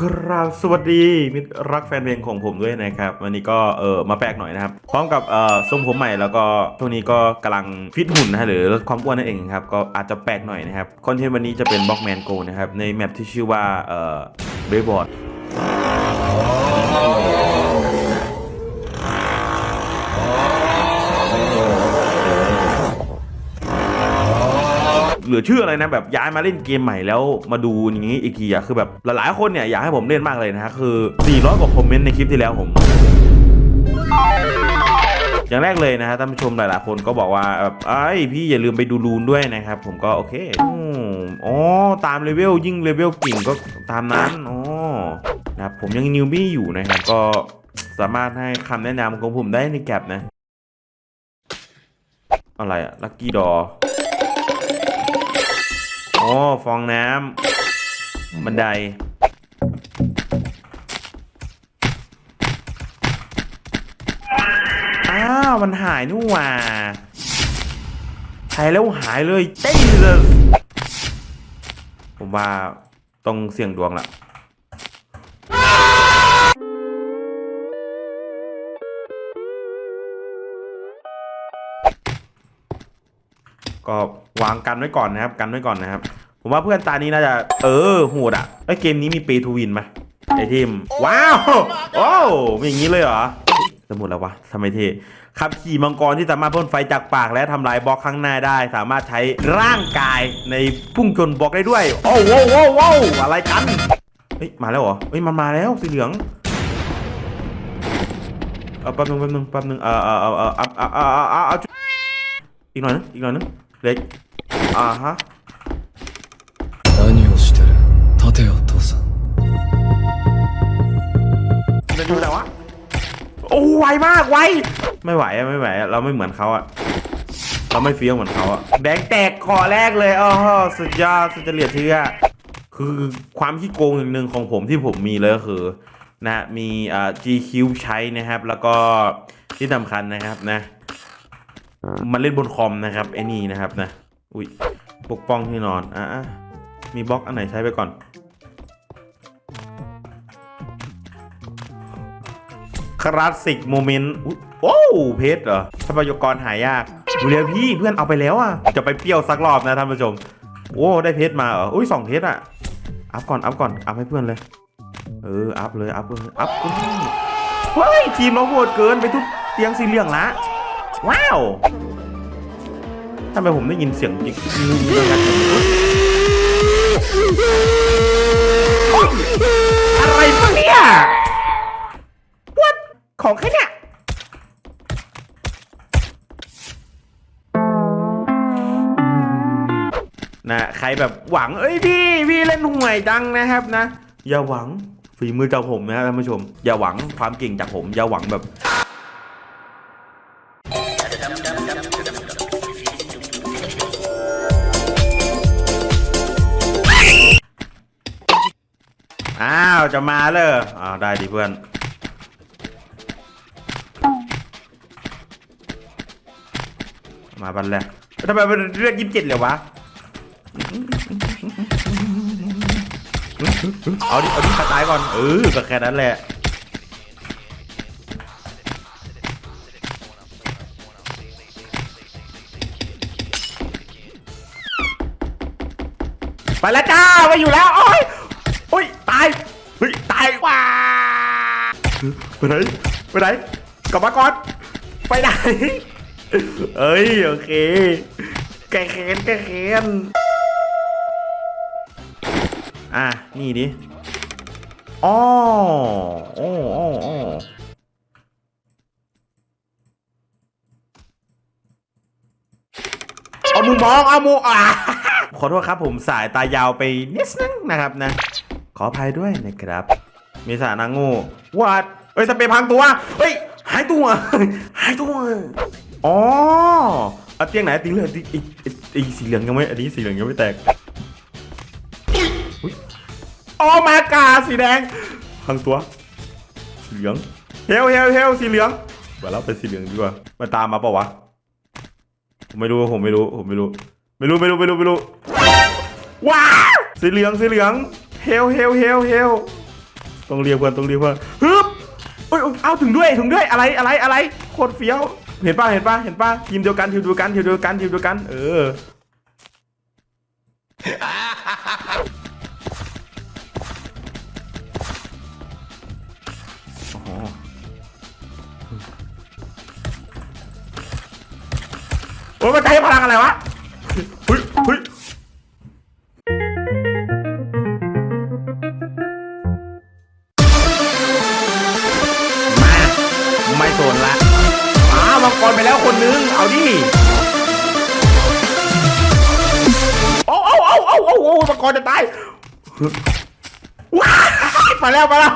ครับสวัสดีมิตรรักแฟนเพลงของผมด้วยนะครับ วันนี้ก็เออมาแปลกหน่อยนะครับ พร้อมกับเออทรงผมใหม่แล้วก็ช่วงนี้ก็กำลังฟิตหุ่นนะฮะหรือลดความอ้วนนั่นเองครับก็อาจจะแปลกหน่อยนะครับคอนเทนต์วันนี้จะเป็นบล็อกแมนโกนะครับในแมปที่ชื่อว่าเออเบย์บอร์ด เหลือชื่ออะไรนะแบบย้ายมาเล่นเกมใหม่แล้วมาดูอย่างนี้อีกทีอะคือแบบหลายๆคนเนี่ยอยากให้ผมเล่นมากเลยนะฮะคือ 400 กว่าคอมเมนต์ในคลิปที่แล้วผมอย่างแรกเลยนะฮะท่านผู้ชมหลาย ๆ คนก็บอกว่าแบบไอ้พี่อย่าลืมไปดูรูนด้วยนะครับ ผมก็โอเคอ๋อตามเลเวลยิ่งเลเวลกิ่งก็ตามนั้นอ๋อนะครับผมยังนิวบี้อยู่นะครับก็สามารถให้คำแนะนำของผมได้ในแก็บนะ อะไรอะลักกี้ดอ อ้ฟองน้ำบันได อ้าว มันหายนู่นหว่าใช้แล้วหายเลยเจ๊เลยผมว่าต้องเสี่ยงดวงละก็างกันไว้ก่อนนะครับ กันไว้ก่อนนะครับ ผมว่าเพื่อนตานี้น่าจะ เออโหดอะไอเกมนี้มีเปทูวินไหมไอทีม ว้าว โอ้มีอย่างนี้เลยเหรอสมุดแล้ววะทำไมเท่ขับขี่มังกรที่สามารถพ่นไฟจากปากและทำลายบล็อกข้างหน้าได้ สามารถใช้ร่างกายในพุ่งชนบล็อกได้ด้วย โอ้โว้วโว้วโว้วอะไรกัน เฮ้ย มาแล้วเหรอ เฮ้ย มันมาแล้วสีเหลืองเอาแป๊บนึงแป๊บนึงแป๊บนึงเออเออเออเออเอาเอาเอาเอาเอาเอาอีกหน่อยนึงอีกหน่อยนึงเล็ก อ่าฮะ 何をしてる立てよ父さん จะดูแต่ว่าโอ้ไวมากไวไม่ไหวอะไม่ไหวอะเราไม่เหมือนเขาอะเราไม่เฟี้ยวเหมือนเขาอะแดงแตกคอแรกเลยอ๋อสุดยอดสุดจะเหลียดเชื่อ คือความขี้โกงอย่างหนึ่งของผมที่ผมมีเลยก็คือนะมีอ่า GQ ใช้นะครับ แล้วก็ที่สำคัญนะครับนะมันเล่นบนคอมนะครับไอ้นี่นะครับนะ อุ้ยปกป้องที่นอนอะมีบล็อกอันไหนใช้ไปก่อนคลาสสิกโมเมนต์โอ้เพชรเหรอทรัพยากรหายากดูแล้วพี่เพื่อนเอาไปแล้วอะ จะไปเปรี้ยวสักรอบนะท่านผู้ชม โอ้ได้เพชรมาเหรออุ้ยสองเพชรอะ อัพก่อนอัพก่อนอัพให้เพื่อนเลย เอออัพเลยอัพเลยอัพก็ได้เฮ้ยทีมเราโหดเกินไปทุกเตียงสีเหลืองละว้าว ทำไมผมได้ยินเสียงจิ๊กงูเรื่องกันอะไรพวกเนี้ย What ของใครเนี่ยนะใครแบบหวัง เอ้ยพี่พี่เล่นห่วยจังนะครับนะ อย่าหวังฝีมือจากผมนะท่านผู้ชม อย่าหวังความเก่งจากผม อย่าหวังแบบ อ้าวจะมาเลยอ้าวได้ดิเพื่อนมาบันแรกทำไมมันเลือดยี่สิบเจ็ดเลยวะ เอาดิ เอาดิตายก่อน เออก็แค่นั้นแหละ ไปแล้วจ้าไปอยู่แล้ว โอ้ย โอ้ยตายเฮ้ยตายว้าไปไหนไปไหนกลับมาก่อนไปไหนเอ้ยโอเคแกแค้นแกแค้นอะนี่ดิอ๋อโอ้โอ้โอ้เอามุมมองเอามุมอะขอโทษครับผมสายตายาวไปนิดนึงนะครับนะ ขออภัยด้วยนะครับ มีสานางูวัดเอ้ยสเปรย์พังตัวเฮ้ยหายตัวหายตัวอ๋อเอาเตียงไหนเตียงเหลืองอ้ไอ้ไอ้สีเหลืองยังไม่อันนี้สีเหลืองยังไม่แตกอุ๊ยโอมากาสีแดงพังตัวสีเหลืองเฮลเฮลเฮลสีเหลืองมาแล้วเป็นสีเหลืองดีกว่ามาตามมาเปล่าวะผมไม่รู้ผมไม่รู้ผมไม่รู้ ไม่รู้ไม่รู้ไม่รู้ไม่รู้ว้าสีเหลืองสีเหลือง ฮลเฮลเฮลเฮลต้องเรียกเพื่อนต้องเรียกเพื่อนฮึบเอ้ยเอาถึงด้วยถึงด้วยอะไรอะไรอะไรโคตรเฟี้ยว เห็นป่ะเห็นป่ะเห็นป่ะทีมเดียวกันทีมเดียวกันทีมเดียวกันทีมเดียวกัน เอออ๋อโอ้ยมันใช้พลังอะไรวะเฮ้ยเฮ้ย รจะตายว้ามาแล้วมาแล้ว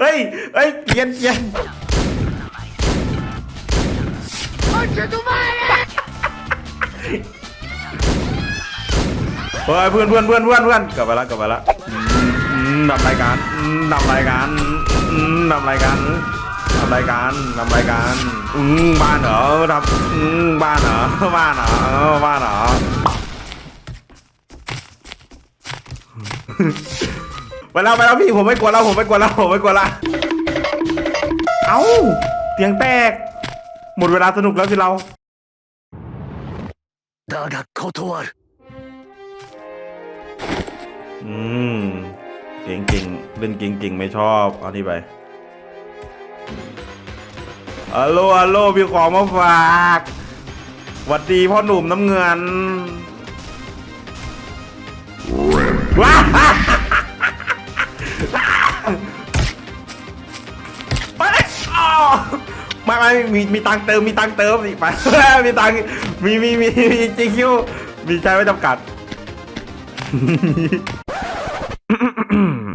เฮ้ยเฮ้ยเกียนเกียนเฮ้ยเพื่อนเพื่อนเพื่อนเพื่อนเพื่อนกลับไปละกลับไปละอืมอืมทำรายการอืมทำรายการอืมทำรายการทำรายการทำรายการอืมบ้านเหรอทำอืมบ้านเหรอบ้านเหรอเออบ้านเหรอ ไปแล้วไปแล้วพี่ผมไม่กลัวแล้วผมไม่กลัวแล้วผมไม่กลัวละเอ้าเตียงแตก หมดเวลาสนุกแล้วสิเรา だが断る อืมเก่งเก่งๆเล่นเก่งเก่งๆไม่ชอบเอานี่ไปฮัลโหลฮัลโหลมีของมาฝากหวัดดีพ่อหนุ่มน้ำเงิน ว้าไปอ้าไม่ไม่มีมีตังเติมมีตังเติมสิไปมีตังมีมีมีมีจีคิวมีใช้ไม่จำกัด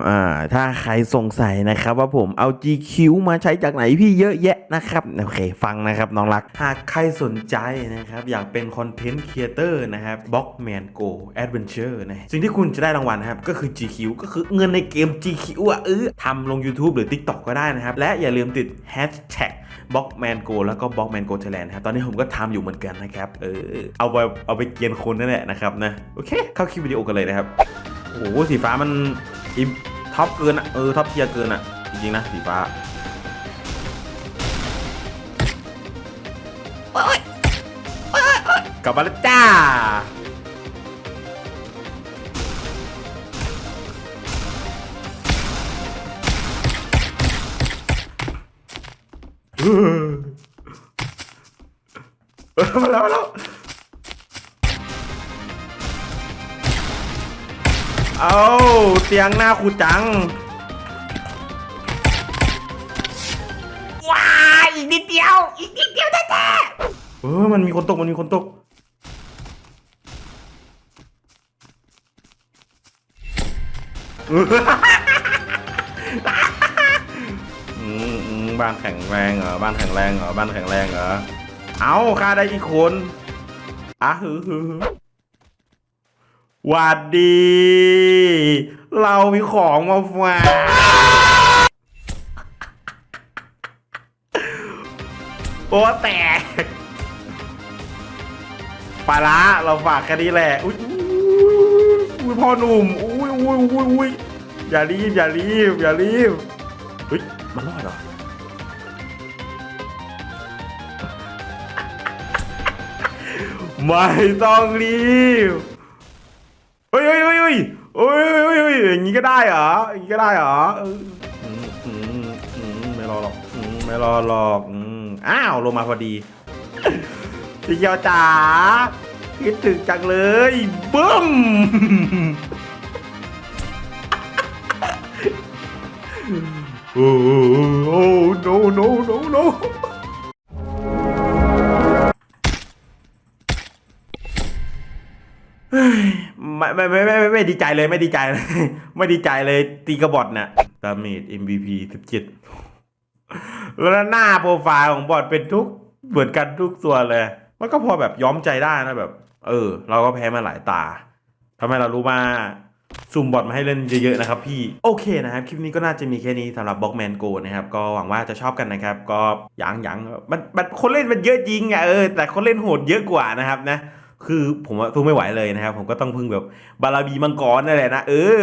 อ่าถ้าใครสงสัยนะครับว่าผมเอา GQ มาใช้จากไหนพี่เยอะแยะนะครับโอเค ฟังนะครับน้องรัก หากใครสนใจนะครับอยากเป็นคอนเทนต์ครีเอเตอร์นะครับ Blockman Go Adventure นะสิ่งที่คุณจะได้รางวัลนะครับก็คือ GQ ก็คือเงินในเกม GQ อะเออทำลง YouTube หรือ TikTok ก็ได้นะครับ และอย่าลืมติด Hashtag บล็อกแมนโกแล้วก็บล็อกแมนโกไทยแลนด์ครับตอนนี้ผมก็ทำอยู่เหมือนกันนะครับเออเอาไปเอาไปเกียนคนนั่นแหละนะครับนะโอเคเข้าคลิปวิดีโอกันเลยนะครับโอ้โหสีฟ้ามัน อิมท็อปเกินอะเออท็อปเทียร์เกินอะ จริงๆนะสีฟ้าโอ๊ยโอ๊ยโอ๊ยกลับมาแล้วจ้าเออเออมาแล้วมาแล้ว เอาเตียงหน้าคูจัง ว้ายอีกนิดเดียว อีกนิดเดียวแท้ๆเออมันมีคนตก มันมีคนตกอืมอืมบ้านแข็งแรงเหรอ บ้านแข็งแรงเหรอ บ้านแข็งแรงเหรอ เอาฆ่าได้อีกคนอะฮือฮือฮือ หวัดดี เรามีของมาฝากโอ้แตกปละเราฝากแค่นี้แหละ อุ้ยอุ้ยพ่อหนุ่ม อุ้ยอุ้ยอุ้ยอุ้ยอย่ารีบ อย่ารีบ อย่ารีบเฮ้ยมันรอดเหรอไม่ต้องรีบ เฮ้ยเฮ้ยเฮ้ยเฮ้ยเฮ้ยเฮ้ยอย่างนี้ก็ได้เหรออย่างนี้ก็ได้เหรอเอืมอืมอืไม่รอหรอกอืมไม่รอหรอกอืมอ้าวลงมาพอดีสีเขียวจ๋าคิดถึงจังเลยบึ้มโอ้โหโอ้โหโนโนโน้ ไม่ไม่ไม่ไม่ไม่ดีใจเลยไม่ดีใจเลยไม่ดีใจเลยตีกระบอดเนี่ยดาเมจ MVP 17แล้วหน้าโปรไฟล์ของบอดเป็นทุกเหมือนกันทุกส่วเลย มันก็พอแบบย้อมใจได้นะแบบ เออ เราก็แพ้มาหลายตาทำให้เรารู้ว่าซุ่มบอทมาให้เล่นเยอะๆนะครับพี่ โอเคนะครับ คลิปนี้ก็น่าจะมีแค่นี้สำหรับบล็อกแมนโกนะครับ ก็หวังว่าจะชอบกันนะครับ ก็ยังยังมันมันคนเล่นมันเยอะจริงอะเออแต่คนเล่นโหดเยอะกว่านะครับนะ คือผมว่าสู้ไม่ไหวเลยนะครับ ผมก็ต้องพึ่งแบบบาราบีมังกรนั่นแหละนะเออ